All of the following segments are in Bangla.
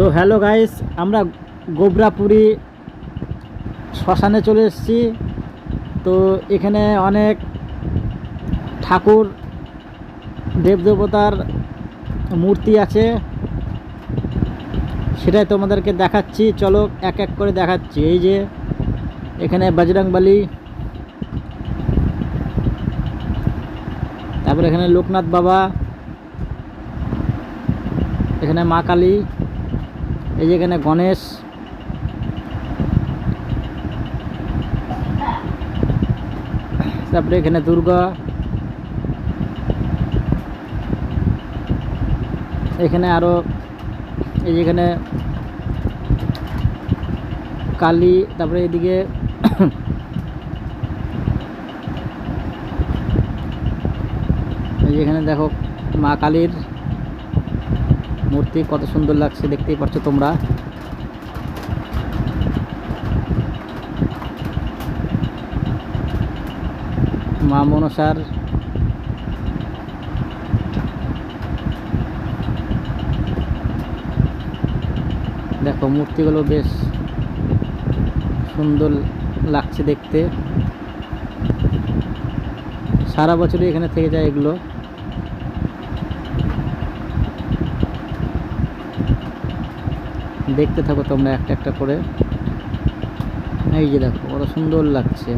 সো হ্যালো গাইস আমরা গোবরাপুরি শ্মশানে চলে এসেছি। তো এখানে অনেক ঠাকুর দেবদেবতার মূর্তি আছে। সেটাই তোমাদেরকে দেখাচ্ছি। চলো এক এক করে দেখাচ্ছি। এই যে এখানে বজরংবলী, তারপরে এখানে লোকনাথ বাবা, এখানে মা কালী। এই যে এখানে গণেশ। তারপরে এখানে দুর্গা। এখানে আরও, এই যে এখানে কালী, তারপরে এদিকে এই যে এখানে দেখো মা কালীর মূর্তি কত সুন্দর লাগছে দেখতেই পাচ্ছ তোমরা। মা মনসার দেখো, মূর্তিগুলো বেশ সুন্দর লাগছে দেখতে। সারা বছরই এখানে থেকে যায় এগুলো। দেখতে থাকো তোমরা একটা একটা করে। এই যে দেখো, কত সুন্দর লাগছে।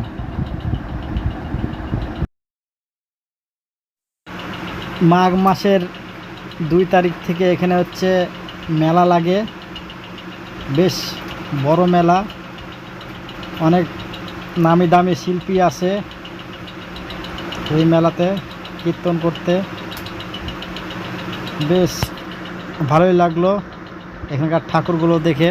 মাঘ মাসের দুই তারিখ থেকে এখানে হচ্ছে মেলা লাগে। বেশ বড় মেলা। অনেক নামি দামি শিল্পী আসে এই মেলাতে কীর্তন করতে। বেশ ভালোই লাগল। এখানকার ঠাকুরগুলো দেখে